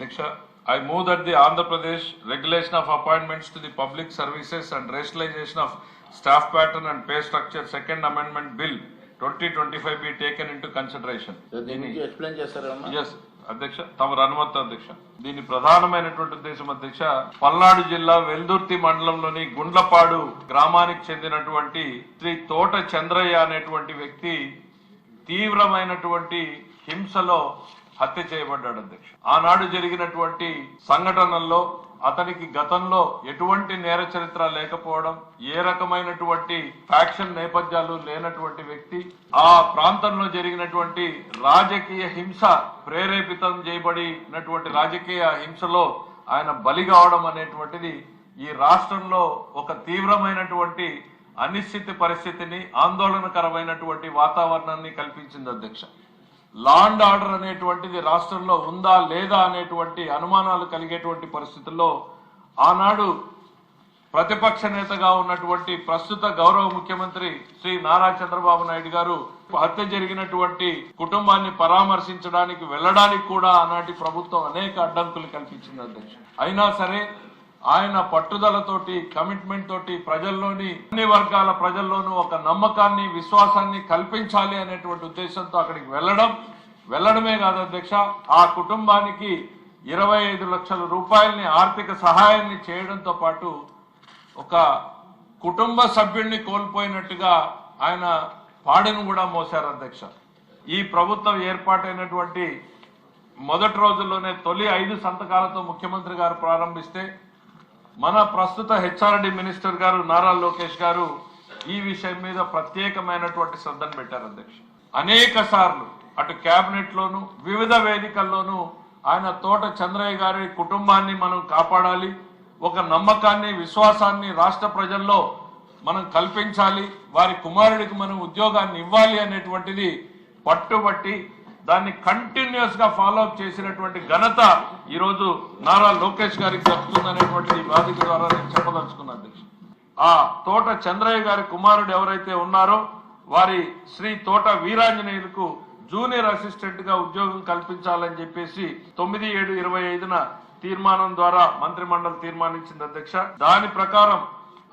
Diksha, I move that the Andhra Pradesh regulation of appointments to the public services and rationalization of staff pattern and pay structure second amendment bill twenty twenty-five be taken into consideration. దీని గురించి explain ఎస్ అధ్యక్ష తమరు అనుమతి అధ్యక్ష దీని ప్రధానమైనటువంటి ఉద్దేశం అధ్యక్ష పల్నాడు జిల్లా వెల్దుర్తి మండలంలోని గుండ్లపాడు గ్రామానికి చెందినటువంటి శ్రీ తోట చంద్రయ్య అనేటువంటి వ్యక్తి తీవ్రమైనటువంటి హింసలో హత్య చేయబడ్డాడు అధ్యక్ష ఆనాడు జరిగినటువంటి సంఘటనల్లో అతనికి గతంలో ఎటువంటి నేర చరిత్ర లేకపోవడం ఏ రకమైనటువంటి ఫ్యాక్షన్ నేపథ్యాలు లేనటువంటి వ్యక్తి ఆ ప్రాంతంలో జరిగినటువంటి రాజకీయ హింస ప్రేరేపితం చేయబడినటువంటి రాజకీయ హింసలో ఆయన బలి కావడం అనేటువంటిది ఈ రాష్ట్రంలో ఒక తీవ్రమైనటువంటి అనిశ్చిత పరిస్థితిని ఆందోళనకరమైనటువంటి వాతావరణాన్ని కల్పించింది అధ్యక్ష. లా అండ్ ఆర్డర్ అనేటువంటిది రాష్ట్రంలో ఉందా లేదా అనేటువంటి అనుమానాలు కలిగేటువంటి పరిస్థితుల్లో ఆనాడు ప్రతిపక్ష నేతగా ఉన్నటువంటి ప్రస్తుత గౌరవ ముఖ్యమంత్రి శ్రీ నారా చంద్రబాబు నాయుడు గారు హత్య జరిగినటువంటి కుటుంబాన్ని పరామర్శించడానికి వెళ్ళడానికి కూడా ఆనాటి ప్రభుత్వం అనేక అడ్డంకులు కల్పించింది అధ్యక్ష. అయినా సరే ఆయన పట్టుదలతోటి కమిట్మెంట్ తోటి ప్రజల్లోని అన్ని వర్గాల ప్రజల్లోనూ ఒక నమ్మకాన్ని విశ్వాసాన్ని కల్పించాలి అనేటువంటి ఉద్దేశంతో అక్కడికి వెళ్ళడం వెళ్ళడమే కాదు అధ్యక్ష ఆ కుటుంబానికి ఇరవై ఐదు లక్షల రూపాయలని ఆర్థిక సహాయాన్ని చేయడంతో పాటు ఒక కుటుంబ సభ్యుడిని కోల్పోయినట్టుగా ఆయన పాడెను కూడా మోశారు అధ్యక్ష. ఈ ప్రభుత్వం ఏర్పాటైనటువంటి మొదటి రోజుల్లోనే తొలి ఐదు సంతకాలతో ముఖ్యమంత్రి గారు ప్రారంభిస్తే మన ప్రస్తుత హెచ్ఆర్డి మినిస్టర్ గారు నారా లోకేష్ గారు ఈ విషయం మీద ప్రత్యేకమైనటువంటి శ్రద్ధను పెట్టారు అధ్యక్ష. అనేక సార్లు అటు కేబినెట్ లోను వివిధ వేదికల్లోనూ ఆయన తోట చంద్రయ్య గారి కుటుంబాన్ని మనం కాపాడాలి ఒక నమ్మకాన్ని విశ్వాసాన్ని రాష్ట్ర ప్రజల్లో మనం కల్పించాలి వారి కుమారుడికి మనం ఉద్యోగాన్ని ఇవ్వాలి అనేటువంటిది పట్టుబట్టి దాన్ని కంటిన్యూస్గా ఫాలో అప్ చేసినటువంటి ఘనత ఈరోజు నారా లోకేష్ గారికి దక్కుతుందనేటువంటిది ఈ బాధిక ద్వారా నేను చెప్పదలుచుకున్నాను అధ్యక్ష ఆ తోట చంద్రయ్య గారి కుమారుడు ఎవరైతే ఉన్నారో వారి శ్రీ తోట వీరాంజనేయులకు జూనియర్ అసిస్టెంట్గా ఉద్యోగం కల్పించాలని చెప్పేసి తొమ్మిది ఏడు ఇరవై ఐదున తీర్మానం ద్వారా మంత్రిమండలి తీర్మానించింది అధ్యక్ష. దాని ప్రకారం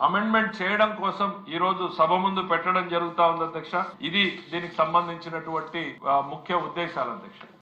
అమెండ్మెంట్ చేయడం కోసం ఈ రోజు సభ ముందు పెట్టడం జరుగుతా ఉంది అధ్యక్ష. ఇది దీనికి సంబంధించినటువంటి ముఖ్య ఉద్దేశాలు అధ్యక్ష.